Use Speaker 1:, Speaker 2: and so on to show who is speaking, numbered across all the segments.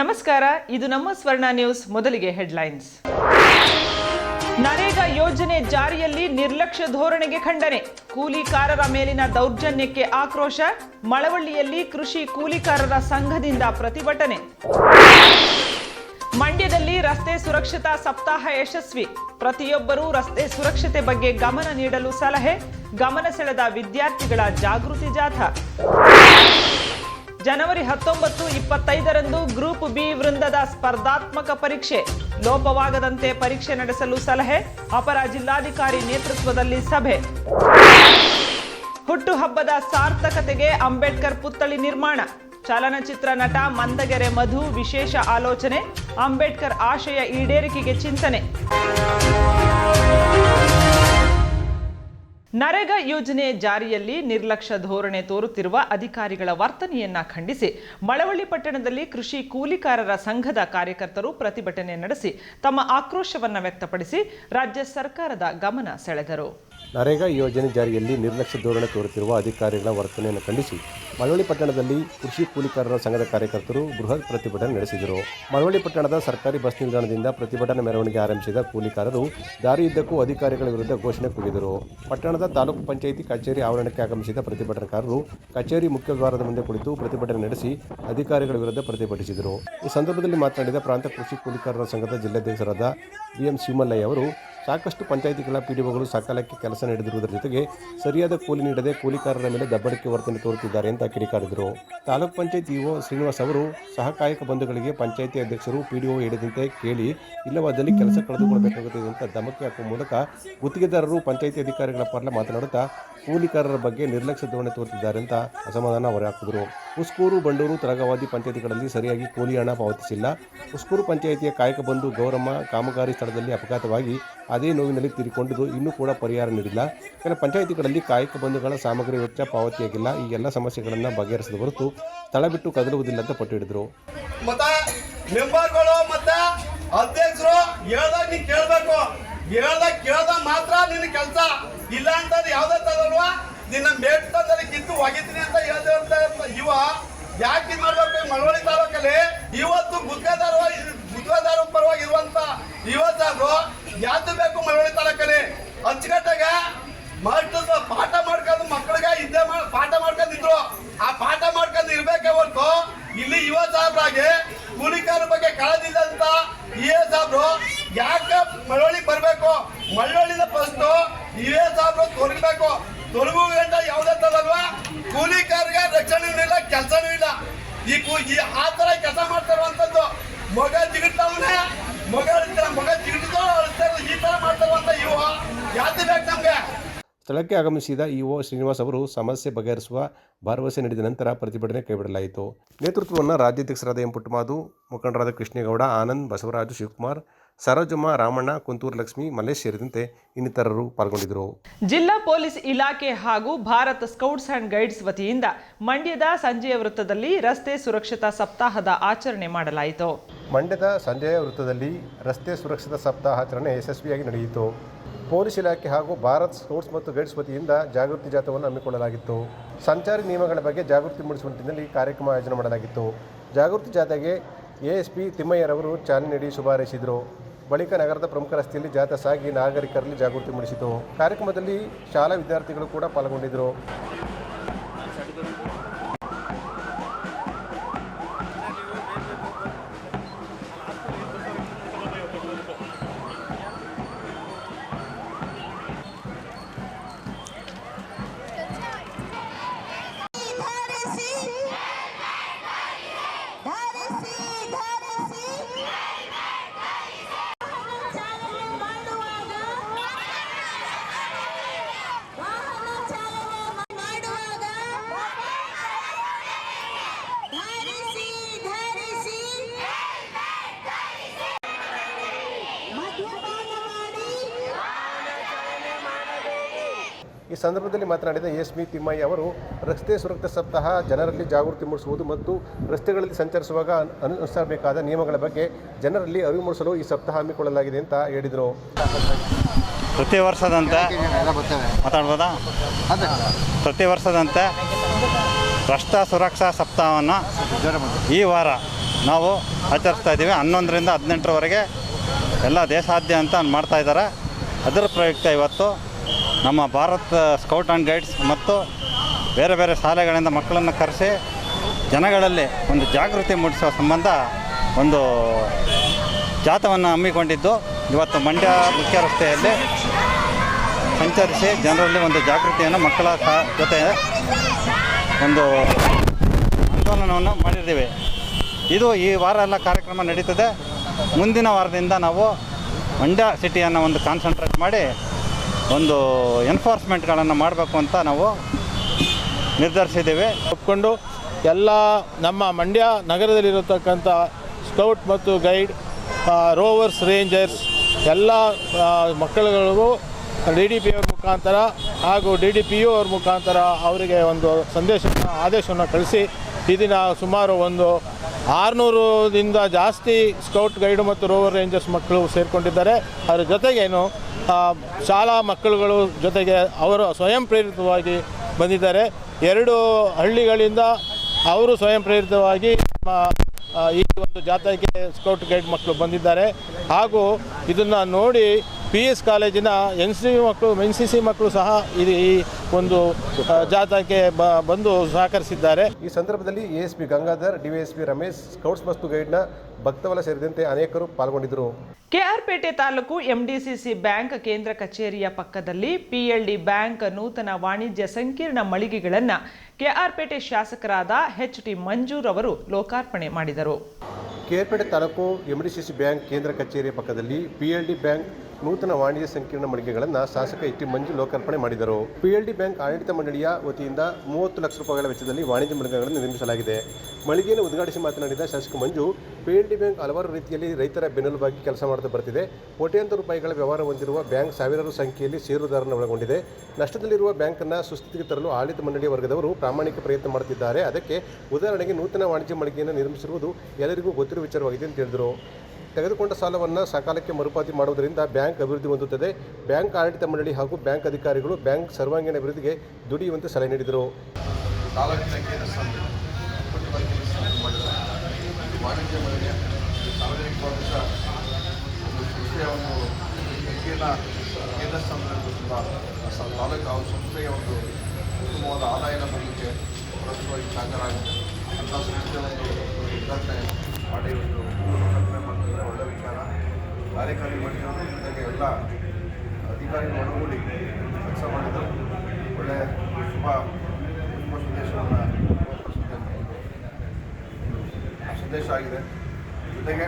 Speaker 1: ನಮಸ್ಕಾರ, ಇದು ನಮ್ಮ ಸ್ವರ್ಣ ನ್ಯೂಸ್, ಮೊದಲಿಗೆ ಹೆಡ್ಲೈನ್ಸ್. ನರೇಗಾ ಯೋಜನೆ ಜಾರಿಯಲ್ಲಿ ನಿರ್ಲಕ್ಷ್ಯ ಧೋರಣೆಗೆ ಖಂಡನೆ. ಕೂಲಿಕಾರರ ಮೇಲಿನ ದೌರ್ಜನ್ಯಕ್ಕೆ ಆಕ್ರೋಶ, ಮಳವಳ್ಳಿಯಲ್ಲಿ ಕೃಷಿ ಕೂಲಿಕಾರರ ಸಂಘದಿಂದ ಪ್ರತಿಭಟನೆ. ಮಂಡ್ಯದಲ್ಲಿ ರಸ್ತೆ ಸುರಕ್ಷತಾ ಸಪ್ತಾಹ ಯಶಸ್ವಿ. ಪ್ರತಿಯೊಬ್ಬರೂ ರಸ್ತೆ ಸುರಕ್ಷತೆ ಬಗ್ಗೆ ಗಮನ ನೀಡಲು ಸಲಹೆ, ಗಮನ ಸೆಳೆದ ವಿದ್ಯಾರ್ಥಿಗಳ ಜಾಗೃತಿ ಜಾಥಾ. ಜನವರಿ ಹತ್ತೊಂಬತ್ತು ಇಪ್ಪತ್ತೈದರಂದು ಗ್ರೂಪ್ ಬಿ ವೃಂದದ ಸ್ಪರ್ಧಾತ್ಮಕ ಪರೀಕ್ಷೆ. ಲೋಪವಾಗದಂತೆ ಪರೀಕ್ಷೆ ನಡೆಸಲು ಸಲಹೆ, ಅಪರ ಜಿಲ್ಲಾಧಿಕಾರಿ ನೇತೃತ್ವದಲ್ಲಿ ಸಭೆ. ಹುಟ್ಟುಹಬ್ಬದ ಸಾರ್ಥಕತೆಗೆ ಅಂಬೇಡ್ಕರ್ ಪುತ್ಥಳಿ ನಿರ್ಮಾಣ. ಚಲನಚಿತ್ರ ನಟ ಮಂದಗೆರೆ ಮಧು ವಿಶೇಷ ಆಲೋಚನೆ, ಅಂಬೇಡ್ಕರ್ ಆಶಯ ಈಡೇರಿಕೆಗೆ ಚಿಂತನೆ. ನರೇಗಾ ಯೋಜನೆ ಜಾರಿಯಲ್ಲಿ ನಿರ್ಲಕ್ಷ್ಯ ಧೋರಣೆ ತೋರುತ್ತಿರುವ ಅಧಿಕಾರಿಗಳ ವರ್ತನೆಯನ್ನ ಖಂಡಿಸಿ ಮಳವಳ್ಳಿ ಪಟ್ಟಣದಲ್ಲಿ ಕೃಷಿ ಕೂಲಿಕಾರರ ಸಂಘದ ಕಾರ್ಯಕರ್ತರು ಪ್ರತಿಭಟನೆ ನಡೆಸಿ ತಮ್ಮ ಆಕ್ರೋಶವನ್ನು ವ್ಯಕ್ತಪಡಿಸಿ ರಾಜ್ಯ ಸರ್ಕಾರದ ಗಮನ ಸೆಳೆದರು.
Speaker 2: ನರೇಗಾ ಯೋಜನೆ ಜಾರಿಯಲ್ಲಿ ನಿರ್ಲಕ್ಷ್ಯ ಧೋರಣೆ ತೋರುತ್ತಿರುವ ಅಧಿಕಾರಿಗಳ ವರ್ತನೆಯನ್ನು ಖಂಡಿಸಿ ಮಳವಳ್ಳಿ ಪಟ್ಟಣದಲ್ಲಿ ಕೃಷಿ ಕೂಲಿಕಾರರ ಸಂಘದ ಕಾರ್ಯಕರ್ತರು ಬೃಹತ್ ಪ್ರತಿಭಟನೆ ನಡೆಸಿದರು. ಮಳವಳ್ಳಿ ಪಟ್ಟಣದ ಸರ್ಕಾರಿ ಬಸ್ ನಿಲ್ದಾಣದಿಂದ ಪ್ರತಿಭಟನಾ ಮೆರವಣಿಗೆ ಆರಂಭಿಸಿದ ಕೂಲಿಕಾರರು ದಾರಿಯುದ್ದಕ್ಕೂ ಅಧಿಕಾರಿಗಳ ವಿರುದ್ಧ ಘೋಷಣೆ ಕೂಗಿದರು. ಪಟ್ಟಣದ ತಾಲೂಕು ಪಂಚಾಯಿತಿ ಕಚೇರಿ ಆವರಣಕ್ಕೆ ಆಗಮಿಸಿದ ಪ್ರತಿಭಟನಾಕಾರರು ಕಚೇರಿ ಮುಖ್ಯ ದ್ವಾರದ ಮುಂದೆ ಕುಳಿತು ಪ್ರತಿಭಟನೆ ನಡೆಸಿ ಅಧಿಕಾರಿಗಳ ವಿರುದ್ಧ ಪ್ರತಿಭಟಿಸಿದರು. ಈ ಸಂದರ್ಭದಲ್ಲಿ ಮಾತನಾಡಿದ ಪ್ರಾಂತ ಕೃಷಿ ಕೂಲಿಕಾರರ ಸಂಘದ ಜಿಲ್ಲಾಧ್ಯಕ್ಷರಾದ ಬಿಎಂ ಶಿವಮಲ್ಲಯ್ಯ ಅವರು ಸಾಕಷ್ಟು ಪಂಚಾಯಿತಿಗಳ ಪಿಡಿಒಗಳು ಸಕಾಲಕ್ಕೆ ಕೆಲಸ ನೀಡದಿರುವುದರ ಜೊತೆಗೆ ಸರಿಯಾದ ಕೂಲಿ ನೀಡದೆ ಕೂಲಿಕಾರರ ಮೇಲೆ ದಬ್ಬಡಿಕೆ ವರ್ತನೆ ತೋರುತ್ತಿದ್ದಾರೆ ಅಂತ ಕಿಡಿಕಾರಿದರು. ತಾಲೂಕ್ ಪಂಚಾಯತ್ ಇಒ ಶ್ರೀನಿವಾಸ್ ಅವರು ಸಹಕಾಯಕ ಬಂಧುಗಳಿಗೆ ಪಂಚಾಯಿತಿ ಅಧ್ಯಕ್ಷರು ಪಿಡಿಒ ಹೇಳಿದಂತೆ ಕೇಳಿ, ಇಲ್ಲವಾದಲ್ಲಿ ಕೆಲಸ ಕಳೆದುಕೊಳ್ಳಬೇಕಾಗುತ್ತದೆ ಅಂತ ಧಮಕಿ ಹಾಕುವ ಮೂಲಕ ಗುತ್ತಿಗೆದಾರರು, ಪಂಚಾಯಿತಿ ಅಧಿಕಾರಿಗಳ ಪರ ಮಾತನಾಡುತ್ತಾ ಕೂಲಿಕಾರರ ಬಗ್ಗೆ ನಿರ್ಲಕ್ಷ್ಯ ಧೋರಣೆ ತೋರುತ್ತಿದ್ದಾರೆ ಅಂತ ಅಸಮಾಧಾನ ಹೊರಹಾಕಿದರು. ಉಸ್ಕೂರು, ಬಂಡೂರು, ತರಗವಾದಿ ಪಂಚಾಯಿತಿಗಳಲ್ಲಿ ಸರಿಯಾಗಿ ಕೂಲಿ ಹಣ ಪಾವತಿಸಿಲ್ಲ. ಉಸ್ಕೂರು ಪಂಚಾಯಿತಿಯ ಕಾಯಕ ಬಂಧು ಗೌರಮ್ಮ ಕಾಮಗಾರಿ ಸ್ಥಳದಲ್ಲಿ ಅಪಘಾತವಾಗಿ ಅದೇ ನೋವಿನಲ್ಲಿ ತೀರಿಕೊಂಡಿದ್ದು ಇನ್ನೂ ಕೂಡ ಪರಿಹಾರ ನೀಡಿಲ್ಲ. ಕೆಲ ಪಂಚಾಯಿತಿಗಳಲ್ಲಿ ಕಾಯಕ ಬಂಧುಗಳ ಸಾಮಗ್ರಿ ವೆಚ್ಚ ಪಾವತಿಯಾಗಿಲ್ಲ. ಈ ಎಲ್ಲ ಸಮಸ್ಯೆಗಳನ್ನು ಬಗೆಹರಿಸಿದ ಹೊರತು ಸ್ಥಳ ಬಿಟ್ಟು ಕದಲುವುದಿಲ್ಲ ಅಂತ ಪಟ್ಟು ಹಿಡಿದರು.
Speaker 3: ಮಾತ್ರ ಕೆಲಸ. ಇಲ್ಲ ಅಂತ ಯಾವ್ದೇ ತರಲ್ವಾ ನಿನ್ನ ಮೇಟ್ ತಂದಲ್ಲಿ ಕಿತ್ತು ಒಗಿತೀನಿ ಅಂತ ಹೇಳ್ದೆ ಅಂತ ಇವ, ಯಾಕೆ ಮಾಡ್ಬೇಕು? ಮಳವಳ್ಳಿ ತಾಲೂಕಲ್ಲಿ ಇವತ್ತು ಗುತ್ತಿಗೆದಾರ ಪರವಾಗಿ ಪರವಾಗಿರುವಂತ ಇವತ್ತಾದ್ರು ಯಾತು ಬೇಕು ಮಳವಳ್ಳಿ ತಾಲೂಕಲ್ಲಿ? ಅಚ್ಚುಕಟ್ಟಾಗ ಮಾಸ್ಟರ್ ಪಾಠ ಮಾಡ್ಕೊಂಡು ಮಕ್ಕಳಿಗೆ ಇದ್ದೇ ಮಾಡಿ ಪಾಠ ಮಾಡ್ಕೊಂಡಿದ್ರು ಆ ಪಾಠ ಮಾಡ್ಕೊಂಡು ಇರ್ಬೇಕೆ ಹೊರತು ಇಲ್ಲಿ ಯುವ ಸಾಹೇಬ್ರಾಗೆ ಕೂಲಿಕಾರ ಬಗ್ಗೆ ಕಳೆದಿದ್ದಂತ ಇ ಎ ಸಾಹೇಬ್ರು ಯಾಕೆ ಮಳವಳ್ಳಿ ಬರ್ಬೇಕು? ಮಳವಳ್ಳಿನ ಫಸ್ಟ್ ಇ ಎ ಸಾಹೇಬ್ರು ತೊರಗು ಗಂಟ ಯಾವ್ದೇ ತರಲ್ವಾ ಕೂಲಿಕಾರರಿಗೆ ರಕ್ಷಣೆನೂ ಇಲ್ಲ, ಕೆಲಸನೂ ಇಲ್ಲ. ಈ ಕೂ ಈ ಆ ತರ ಕೆಲಸ ಮಾಡ್ತಾರಂತದ್ದು ಮಗ ಜಿಗಿಡ್ತಾವನೆ ಮಗ ಮಗ ಜಿಗಿಡ್ದು ಈ ತರ ಮಾಡ್ತಾರಂತ ಯುವ ಯಾತ್ರೆ ಬೇಕು ನಮ್ಗೆ?
Speaker 2: ಸ್ಥಳಕ್ಕೆ ಆಗಮಿಸಿದ ಇಒ ಶ್ರೀನಿವಾಸ್ ಅವರು ಸಮಸ್ಯೆ ಬಗೆಹರಿಸುವ ಭರವಸೆ ನೀಡಿದ ನಂತರ ಪ್ರತಿಭಟನೆ ಕೈಬಿಡಲಾಯಿತು. ನೇತೃತ್ವವನ್ನು ರಾಜ್ಯಾಧ್ಯಕ್ಷರಾದ ಎಂ ಪುಟ್ಟಮಾದು, ಮುಖಂಡರಾದ ಕೃಷ್ಣೇಗೌಡ, ಆನಂದ್ ಬಸವರಾಜು ಶಿವಕುಮಾರ್ ಸರೋಜಮ್ಮ ರಾಮಣ್ಣ ಕುಂತೂರು ಲಕ್ಷ್ಮಿ ಮಲ್ಲೇಶ್ ಸೇರಿದಂತೆ ಇನ್ನಿತರರು ಪಾಲ್ಗೊಂಡಿದ್ದರು.
Speaker 1: ಜಿಲ್ಲಾ ಪೊಲೀಸ್ ಇಲಾಖೆ ಹಾಗೂ ಭಾರತ್ ಸ್ಕೌಟ್ಸ್ ಅಂಡ್ ಗೈಡ್ಸ್ ವತಿಯಿಂದ ಮಂಡ್ಯದ ಸಂಜೆಯ ವೃತ್ತದಲ್ಲಿ ರಸ್ತೆ ಸುರಕ್ಷತಾ ಸಪ್ತಾಹದ ಆಚರಣೆ ಮಾಡಲಾಯಿತು.
Speaker 2: ಮಂಡ್ಯದ ಸಂಜೆಯ ವೃತ್ತದಲ್ಲಿ ರಸ್ತೆ ಸುರಕ್ಷತಾ ಸಪ್ತಾಹಾಚರಣೆ ಯಶಸ್ವಿಯಾಗಿ ನಡೆಯಿತು. ಪೊಲೀಸ್ ಇಲಾಖೆ ಹಾಗೂ ಭಾರತ್ ಸ್ಕೌಟ್ಸ್ ಮತ್ತು ಗೈಡ್ಸ್ ವತಿಯಿಂದ ಜಾಗೃತಿ ಜಾಥವನ್ನು ಹಮ್ಮಿಕೊಳ್ಳಲಾಗಿತ್ತು. ಸಂಚಾರಿ ನಿಯಮಗಳ ಬಗ್ಗೆ ಜಾಗೃತಿ ಮೂಡಿಸುವ ನಿಟ್ಟಿನಲ್ಲಿ ಕಾರ್ಯಕ್ರಮ ಆಯೋಜನೆ ಮಾಡಲಾಗಿತ್ತು. ಜಾಗೃತಿ ಜಾಥಾಗೆ ಎಎಸ್ಪಿ ತಿಮ್ಮಯ್ಯರವರು ಚಾಲನೆ ನೀಡಿ ಶುಭ ಹಾರೈಸಿದರು ಬಳಿಕ ನಗರದ ಪ್ರಮುಖ ರಸ್ತೆಯಲ್ಲಿ ಜಾಥಾ ಸಾಗಿ ನಾಗರಿಕರಲ್ಲಿ ಜಾಗೃತಿ ಮೂಡಿಸಿತು. ಕಾರ್ಯಕ್ರಮದಲ್ಲಿ ಶಾಲಾ ವಿದ್ಯಾರ್ಥಿಗಳು ಕೂಡ ಪಾಲ್ಗೊಂಡಿದ್ದರು. ಈ ಸಂದರ್ಭದಲ್ಲಿ ಮಾತನಾಡಿದ ಎಸ್ಮಿ ತಿಮ್ಮಯ್ಯ ಅವರು ರಸ್ತೆ ಸುರಕ್ಷತೆ ಸಪ್ತಾಹ ಜನರಲ್ಲಿ ಜಾಗೃತಿ ಮೂಡಿಸುವುದು ಮತ್ತು ರಸ್ತೆಗಳಲ್ಲಿ ಸಂಚರಿಸುವಾಗ ಅನುಸರಿಸಬೇಕಾದ ನಿಯಮಗಳ ಬಗ್ಗೆ ಜನರಲ್ಲಿ ಅರಿವು ಮೂಡಿಸಲು ಈ ಸಪ್ತಾಹ ಹಮ್ಮಿಕೊಳ್ಳಲಾಗಿದೆ ಅಂತ ಹೇಳಿದರು.
Speaker 4: ಪ್ರತಿ ವರ್ಷದಂತೆ ಮಾತಾಡ್ಬೋದಾ? ಪ್ರತಿ ವರ್ಷದಂತೆ ರಸ್ತೆ ಸುರಕ್ಷಾ ಸಪ್ತಾಹವನ್ನು ಈ ವಾರ ನಾವು ಆಚರಿಸ್ತಾ ಇದ್ದೀವಿ. ಹನ್ನೊಂದರಿಂದ ಹದಿನೆಂಟರವರೆಗೆ ಎಲ್ಲ ದೇಶಾದ್ಯಂತ ಮಾಡ್ತಾ ಇದ್ದಾರೆ. ಅದರ ಪ್ರಯುಕ್ತ ಇವತ್ತು ನಮ್ಮ ಭಾರತ್ ಸ್ಕೌಟ್ ಆ್ಯಂಡ್ ಗೈಡ್ಸ್ ಮತ್ತು ಬೇರೆ ಬೇರೆ ಶಾಲೆಗಳಿಂದ ಮಕ್ಕಳನ್ನು ಕರೆಸಿ ಜನಗಳಲ್ಲಿ ಒಂದು ಜಾಗೃತಿ ಮೂಡಿಸುವ ಸಂಬಂಧ ಒಂದು ಜಾಥವನ್ನು ಹಮ್ಮಿಕೊಂಡಿದ್ದು. ಇವತ್ತು ಮಂಡ್ಯ ಮುಖ್ಯ ರಸ್ತೆಯಲ್ಲಿ ಸಂಚರಿಸಿ ಜನರಲ್ಲಿ ಒಂದು ಜಾಗೃತಿಯನ್ನು ಮಕ್ಕಳ ಜೊತೆ ಒಂದು ಆಂದೋಲನವನ್ನು ಮಾಡಿದ್ದೀವಿ. ಇದು ಈ ವಾರ ಎಲ್ಲ ಕಾರ್ಯಕ್ರಮ ನಡೀತದೆ. ಮುಂದಿನ ವಾರದಿಂದ ನಾವು ಮಂಡ್ಯ ಸಿಟಿಯನ್ನು ಒಂದು ಕಾನ್ಸಂಟ್ರೇಟ್ ಮಾಡಿ ಒಂದು ಎನ್ಫೋರ್ಸ್ಮೆಂಟ್ಗಳನ್ನು ಮಾಡಬೇಕು ಅಂತ ನಾವು ನಿರ್ಧರಿಸಿದ್ದೇವೆ.
Speaker 5: ಒಪ್ಕೊಂಡು ಎಲ್ಲ ನಮ್ಮ ಮಂಡ್ಯ ನಗರದಲ್ಲಿರತಕ್ಕಂಥ ಸ್ಕೌಟ್ ಮತ್ತು ಗೈಡ್ ರೋವರ್ಸ್ ರೇಂಜರ್ಸ್ ಎಲ್ಲ ಮಕ್ಕಳುಗಳಿಗೂ ಡಿ ಡಿ ಪಿ ಅವ್ರ ಮುಖಾಂತರ ಹಾಗೂ ಡಿ ಡಿ ಪಿ ಯು ಅವ್ರ ಮುಖಾಂತರ ಅವರಿಗೆ ಒಂದು ಸಂದೇಶವನ್ನು, ಆದೇಶವನ್ನು ಕಳಿಸಿ ಈ ದಿನ ಸುಮಾರು ಒಂದು ಆರುನೂರದಿಂದ ಜಾಸ್ತಿ ಸ್ಕೌಟ್ ಗೈಡು ಮತ್ತು ರೋವರ್ ರೇಂಜರ್ಸ್ ಮಕ್ಕಳು ಸೇರಿಕೊಂಡಿದ್ದಾರೆ. ಅದರ ಜೊತೆಗೇನು ಶಾಲಾ ಮಕ್ಕಳುಗಳು ಜೊತೆಗೆ ಅವರು ಸ್ವಯಂ ಪ್ರೇರಿತವಾಗಿ ಬಂದಿದ್ದಾರೆ. ಎರಡು ಹಳ್ಳಿಗಳಿಂದ ಅವರು ಸ್ವಯಂ ಪ್ರೇರಿತವಾಗಿ ಈ ಒಂದು ಜಾಥಾಕ್ಕೆ ಸ್ಕೌಟ್ ಗೈಡ್ ಮಕ್ಕಳು ಬಂದಿದ್ದಾರೆ. ಹಾಗೂ ಇದನ್ನು ನೋಡಿ ಪಿ ಎಸ್ ಕಾಲೇಜಿನ ಎನ್ ಸಿ ಮಕ್ಕಳು ಎನ್ ಸಿ ಸಿ ಮಕ್ಕಳು ಸಹ ಇದು ಈ ಒಂದು ಜಾಥಾಕ್ಕೆ ಬಂದು ಸಹಕರಿಸಿದ್ದಾರೆ.
Speaker 2: ಈ ಸಂದರ್ಭದಲ್ಲಿ A S P Gangadhar D S P Ramesh scouts ಮತ್ತು ಗೈಡ್ನ ಭಕ್ತವಲ ಸೇರಿದಂತೆ ಅನೇಕರು ಪಾಲ್ಗೊಂಡಿದ್ದರು.
Speaker 1: ಕೆಆರ್ಪೇಟೆ ತಾಲೂಕು ಎಂಡಿಸಿಸಿ ಬ್ಯಾಂಕ್ ಕೇಂದ್ರ ಕಚೇರಿಯ ಪಕ್ಕದಲ್ಲಿ ಪಿಎಲ್ಡಿ ಬ್ಯಾಂಕ್ ನೂತನ ವಾಣಿಜ್ಯ ಸಂಕೀರ್ಣ ಮಳಿಗೆಗಳನ್ನು ಕೆಆರ್ಪೇಟೆ ಶಾಸಕರಾದ ಎಚ್ ಟಿ ಮಂಜೂರ್ ಅವರು ಲೋಕಾರ್ಪಣೆ ಮಾಡಿದರು.
Speaker 2: ಕೆಆರ್ಪೇಟೆ ತಾಲೂಕು ಎಂಡಿಸಿಸಿ ಬ್ಯಾಂಕ್ ಕೇಂದ್ರ ಕಚೇರಿಯ ಪಕ್ಕದಲ್ಲಿ ಪಿಎಲ್ಡಿ ಬ್ಯಾಂಕ್ ನೂತನ ವಾಣಿಜ್ಯ ಸಂಕೀರ್ಣ ಮಳಿಗೆಗಳನ್ನು ಶಾಸಕ ಎಚ್ ಮಂಜು ಲೋಕಾರ್ಪಣೆ ಮಾಡಿದರು. ಪಿಎಲ್ಡಿ ಬ್ಯಾಂಕ್ ಆಡಳಿತ ಮಂಡಳಿಯ ವತಿಯಿಂದ ಮೂವತ್ತು ಲಕ್ಷ ರೂಪಾಯಿಗಳ ವೆಚ್ಚದಲ್ಲಿ ವಾಣಿಜ್ಯ ಮಳಿಗೆಗಳನ್ನು ನಿರ್ಮಿಸಲಾಗಿದೆ. ಮಳಿಗೆಯನ್ನು ಉದ್ಘಾಟಿಸಿ ಮಾತನಾಡಿದ ಶಾಸಕ ಮಂಜು ಪಿಎಲ್ಡಿ ಬ್ಯಾಂಕ್ ಹಲವಾರು ರೀತಿಯಲ್ಲಿ ರೈತರ ಬೆನ್ನೆಲುಬಾಗಿ ಕೆಲಸ ಮಾಡುತ್ತಾ ಬರ್ತಿದೆ. ಕೋಟ್ಯಾಂತರ ರೂಪಾಯಿಗಳ ವ್ಯವಹಾರ ಹೊಂದಿರುವ ಬ್ಯಾಂಕ್ ಸಾವಿರಾರು ಸಂಖ್ಯೆಯಲ್ಲಿ ಷೇರುದಾರರನ್ನು ಒಳಗೊಂಡಿದೆ. ನಷ್ಟದಲ್ಲಿರುವ ಬ್ಯಾಂಕನ್ನು ಸುಸ್ಥಿತಿಗೆ ತರಲು ಆಡಳಿತ ಮಂಡಳಿಯ ವರ್ಗದವರು ಪ್ರಾಮಾಣಿಕ ಪ್ರಯತ್ನ ಮಾಡುತ್ತಿದ್ದಾರೆ. ಅದಕ್ಕೆ ಉದಾಹರಣೆಗೆ ನೂತನ ವಾಣಿಜ್ಯ ಮಳಿಗೆಯನ್ನು ನಿರ್ಮಿಸಿರುವುದು ಎಲ್ಲರಿಗೂ ಗೊತ್ತಿರುವ ವಿಚಾರವಾಗಿದೆ ಎಂದು ಹೇಳಿದರು. ತೆಗೆದುಕೊಂಡ ಸಾಲವನ್ನು ಸಕಾಲಕ್ಕೆ ಮರುಪಾವತಿ ಮಾಡುವುದರಿಂದ ಬ್ಯಾಂಕ್ ಅಭಿವೃದ್ಧಿ ಹೊಂದುತ್ತದೆ. ಬ್ಯಾಂಕ್ ಆಡಳಿತ ಮಂಡಳಿ ಹಾಗೂ ಬ್ಯಾಂಕ್ ಅಧಿಕಾರಿಗಳು ಬ್ಯಾಂಕ್ ಸರ್ವಾಂಗೀಣ ಅಭಿವೃದ್ಧಿಗೆ ದುಡಿಯುವಂತೆ ಸಲಹೆ ನೀಡಿದರು.
Speaker 6: ಸಂಸ್ಥೆ ಸಂಸ್ಥೆ ಸಂಸ್ಥೆಯ ಒಂದು ಉತ್ತಮವಾದ ಆದಾಯದ ಬರಲಿಕ್ಕೆ ಆಗುತ್ತೆ ಅಂಥ ಸಂಸ್ಥೆಯ ಒಂದು ಉದ್ಘಾಟನೆ ಮಾಡಿ ಒಂದು ಒಳ್ಳೆಯ ವಿಚಾರ. ಕಾರ್ಯಕಾರಿ ಮಂಡಳಿಯವರು ಜೊತೆಗೆ ಎಲ್ಲ ಅಧಿಕಾರಿಗಳು ಒಳಗೂಡಿ ಕೆಲಸ ಮಾಡಿದರು. ಒಳ್ಳೆಯ ಶುಭ ಶುಭ ಸಂದೇಶವನ್ನು ಸಂದೇಶ ಆಗಿದೆ. ಜೊತೆಗೆ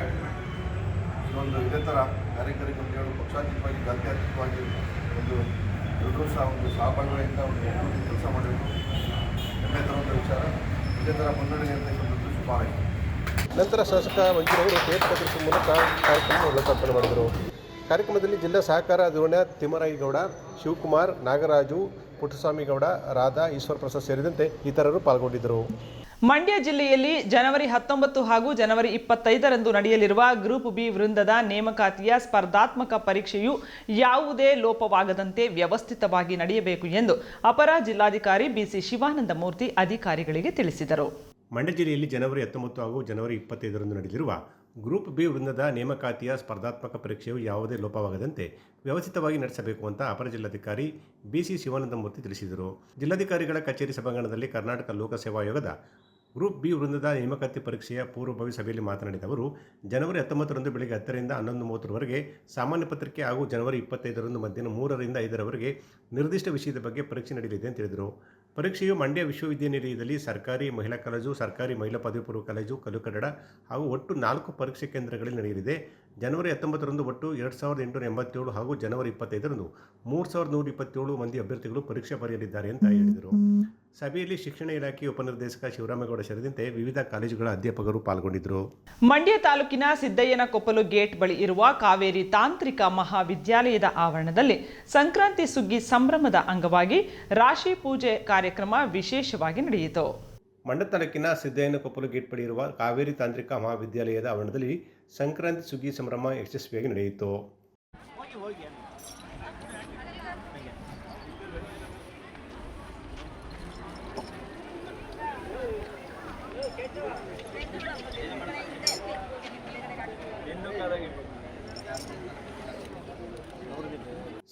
Speaker 6: ಒಂದು ಇದೇ ಥರ ಕಾರ್ಯಕಾರಿ ಮಂಡಳಿಗಳು ಪಕ್ಷಾತೀತವಾಗಿ ಜಾತ್ಯಾತೀತವಾಗಿ ಒಂದು ಎಲ್ಲರೂ ಸಹ ಒಂದು ಸಹಭಾಗಿಗಳಿಂದ ಒಂದು ಕೆಲಸ ಮಾಡಬೇಕು ಹೆಮ್ಮೆ ತರುವಂಥ ವಿಚಾರ. ಇದೇ ಥರ ಮುನ್ನಡೆ ಅಂತ ಶುಭ ಆಗಿದೆ
Speaker 2: ನಂತರ ಶಾಸಕ ಮಂಜುರವರು ಟೇಪ್ ಕತ್ತರಿಸುವ ಮೂಲಕ ಕಾರ್ಯಕ್ರಮ ಲೋಕಾರ್ಪಣೆ ಮಾಡಿದರು. ಕಾರ್ಯಕ್ರಮದಲ್ಲಿ ಜಿಲ್ಲಾ ಸಹಕಾರ ಧೋರಣೆ ತಿಮ್ಮರಾಯಿಗೌಡ, ಶಿವಕುಮಾರ್, ನಾಗರಾಜು, ಪುಟ್ಟಸ್ವಾಮಿಗೌಡ, ರಾಧಾ, ಈಶ್ವರ ಪ್ರಸಾದ್ ಸೇರಿದಂತೆ ಇತರರು ಪಾಲ್ಗೊಂಡಿದ್ದರು.
Speaker 1: ಮಂಡ್ಯ ಜಿಲ್ಲೆಯಲ್ಲಿ ಜನವರಿ ಹತ್ತೊಂಬತ್ತು ಹಾಗೂ ಜನವರಿ ಇಪ್ಪತ್ತೈದರಂದು ನಡೆಯಲಿರುವ ಗ್ರೂಪ್ ಬಿ ವೃಂದದ ನೇಮಕಾತಿಯ ಸ್ಪರ್ಧಾತ್ಮಕ ಪರೀಕ್ಷೆಯು ಯಾವುದೇ ಲೋಪವಾಗದಂತೆ ವ್ಯವಸ್ಥಿತವಾಗಿ ನಡೆಯಬೇಕು ಎಂದು ಅಪರ ಜಿಲ್ಲಾಧಿಕಾರಿ ಬಿಸಿ ಶಿವಾನಂದ ಮೂರ್ತಿ ಅಧಿಕಾರಿಗಳಿಗೆ ತಿಳಿಸಿದರು.
Speaker 2: ಮಂಡ್ಯ ಜಿಲ್ಲೆಯಲ್ಲಿ ಜನವರಿ ಹತ್ತೊಂಬತ್ತು ಹಾಗೂ ಜನವರಿ ಇಪ್ಪತ್ತೈದರಂದು ನಡೆಯಲಿರುವ ಗ್ರೂಪ್ ಬಿ ವೃಂದದ ನೇಮಕಾತಿಯ ಸ್ಪರ್ಧಾತ್ಮಕ ಪರೀಕ್ಷೆಯು ಯಾವುದೇ ಲೋಪವಾಗದಂತೆ ವ್ಯವಸ್ಥಿತವಾಗಿ ನಡೆಸಬೇಕು ಅಂತ ಅಪರ ಜಿಲ್ಲಾಧಿಕಾರಿ ಬಿಸಿ ಶಿವಾನಂದಮೂರ್ತಿ ತಿಳಿಸಿದರು. ಜಿಲ್ಲಾಧಿಕಾರಿಗಳ ಕಚೇರಿ ಸಭಾಂಗಣದಲ್ಲಿ ಕರ್ನಾಟಕ ಲೋಕಸೇವಾ ಆಯೋಗದ ಗ್ರೂಪ್ ಬಿ ವೃಂದದ ನೇಮಕಾತಿ ಪರೀಕ್ಷೆಯ ಪೂರ್ವಭಾವಿ ಸಭೆಯಲ್ಲಿ ಮಾತನಾಡಿದ ಅವರು, ಜನವರಿ ಹತ್ತೊಂಬತ್ತರಂದು ಬೆಳಗ್ಗೆ ಹತ್ತರಿಂದ ಹನ್ನೊಂದು ಮೂವತ್ತರವರೆಗೆ ಸಾಮಾನ್ಯ ಪತ್ರಿಕೆ ಹಾಗೂ ಜನವರಿ ಇಪ್ಪತ್ತೈದರಂದು ಮಧ್ಯಾಹ್ನ ಮೂರರಿಂದ ಐದರವರೆಗೆ ನಿರ್ದಿಷ್ಟ ವಿಷಯದ ಬಗ್ಗೆ ಪರೀಕ್ಷೆ ನಡೆಯಲಿದೆ ಅಂತ ಹೇಳಿದರು. ಪರೀಕ್ಷೆಯು ಮಂಡ್ಯ ವಿಶ್ವವಿದ್ಯಾನಿಲಯದಲ್ಲಿ ಸರ್ಕಾರಿ ಮಹಿಳಾ ಕಾಲೇಜು, ಸರ್ಕಾರಿ ಮಹಿಳಾ ಪದವಿ ಪೂರ್ವ ಕಾಲೇಜು, ಕಲ್ಲು ಕನ್ನಡ ಹಾಗೂ ಒಟ್ಟು ನಾಲ್ಕು ಪರೀಕ್ಷಾ ಕೇಂದ್ರಗಳಲ್ಲಿ ನಡೆಯಲಿದೆ. ಜನವರಿ ಹತ್ತೊಂಬತ್ತರಂದು ಒಟ್ಟು ಎರಡು ಸಾವಿರದ ಎಂಟುನೂರ ಎಂಬತ್ತೇಳು ಹಾಗೂ ಜನವರಿ ಇಪ್ಪತ್ತೈದರಂದು ಮೂರು ಸಾವಿರದ ನೂರ ಇಪ್ಪತ್ತೇಳು ಮಂದಿ ಅಭ್ಯರ್ಥಿಗಳು ಪರೀಕ್ಷೆ ಬರೆಯಲಿದ್ದಾರೆ ಅಂತ ಹೇಳಿದರು. ಸಭೆಯಲ್ಲಿ ಶಿಕ್ಷಣ ಇಲಾಖೆ ಉಪನಿರ್ದೇಶಕ ಶಿವರಾಮೇಗೌಡ ಸೇರಿದಂತೆ ವಿವಿಧ ಕಾಲೇಜುಗಳ ಅಧ್ಯಾಪಕರು ಪಾಲ್ಗೊಂಡಿದ್ದರು.
Speaker 1: ಮಂಡ್ಯ ತಾಲೂಕಿನ ಸಿದ್ದಯ್ಯನ ಕೊಪ್ಪಲು ಗೇಟ್ ಬಳಿ ಇರುವ ಕಾವೇರಿ ತಾಂತ್ರಿಕ ಮಹಾವಿದ್ಯಾಲಯದ ಆವರಣದಲ್ಲಿ ಸಂಕ್ರಾಂತಿ ಸುಗ್ಗಿ ಸಂಭ್ರಮದ ಅಂಗವಾಗಿ ರಾಶಿ ಪೂಜೆ ಕಾರ್ಯಕ್ರಮ ವಿಶೇಷವಾಗಿ ನಡೆಯಿತು.
Speaker 2: ಮಂಡ್ಯ ತಾಲೂಕಿನ ಸಿದ್ದಯ್ಯನ ಕೊಪ್ಪಲು ಗೇಟ್ ಬಳಿ ಇರುವ ಕಾವೇರಿ ತಾಂತ್ರಿಕ ಮಹಾವಿದ್ಯಾಲಯದ ಆವರಣದಲ್ಲಿ ಸಂಕ್ರಾಂತಿ ಸುಗ್ಗಿ ಸಂಭ್ರಮ ಯಶಸ್ವಿಯಾಗಿ ನಡೆಯಿತು.